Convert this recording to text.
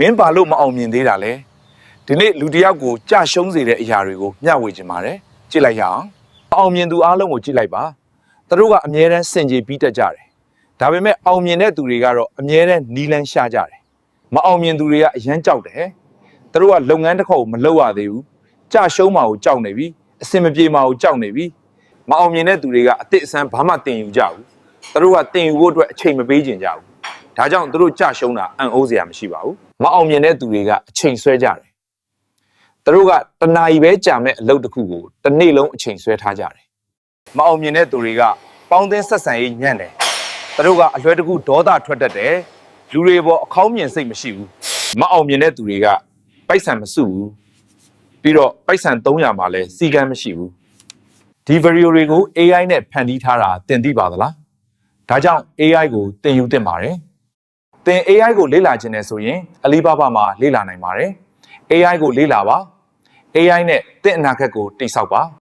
မင်းဘာလို့မအောင်မြင်သေးတာလဲဒီနေ့လူတစ်ယောက်ကိုကြာရှုံးစေတဲ့အရာတွေကိုမျှဝေခြင်းပါတယ်ကြည့်လိုက်ရအောင်အောင်မြင်သူအားလုံးကိုကြည့်လိုက်ပါသူတို့ကအမြဲတမ်းစင်ကြေပြီးတတ်ကြတယ်ဒါပေမဲ့အောင်မြင်တဲ့သူတွေကတော့အမြဲတမ်းနီးလန်းရှာကြတယ်မအောင်မြင်သူတွေကအရန်ကြောက်တယ်သူတို့ကလုပ်ငန်းတစ်ခုကိုမလုပ်ရသေးဘူးကြာရှုံးမှာကိုကြောက်နေပြီအစင်မပြေမှာကိုကြောက်နေပြီမအောင်မြင်တဲ့သူတွေကအစ်စ်အစမ်းဘာမှတင်ယူကြဘူးသူတို့ကတင်ယူဖို့အတွက်အချိန်မပေးကြင်ကြဘူးဒါကြောင့်သူတို့ကြရှုံးတာအံ့ဩစရာမရှိပါဘူး မအောင်မြင်တဲ့သူတွေကအချိန်ဆွဲကြတယ်သူတို့ကတဏှာကြီးပဲကြာမဲ့အလုပ်တစ်ခုကိုတစ်နေ့လုံးအချိန်ဆွဲထားကြတယ်မအောင်မြင်တဲ့သူတွေကပေါင်းသင်းဆက်ဆံရေးညံ့တယ်သူတို့ကအလွဲတကူဒေါသထွက်တတ်တယ်လူတွေပေါ်အခေါင်းမြင်စိတ်မရှိဘူးမအောင်မြင်တဲ့သူတွေကပိုက်ဆံမစုဘူးပြီးတော့ပိုက်ဆံ300မှာလည်းစီကံမရှိဘူးဒီဗီဒီယိုတွေကို AI နဲ့ဖန်တီးထားတာသင်သိပါသလားဒါကြောင့် AI ကိုသင်ယူသင့်ပါတယ် သင် AI ကိုလေ့လာခြင်းနဲ့ဆိုရင် Alibaba မှာလေ့လာနိုင်ပါတယ်။ AI ကိုလေ့လာပါ။ AI နဲ့သင်အနာဂတ်ကိုတိစောက်ပါ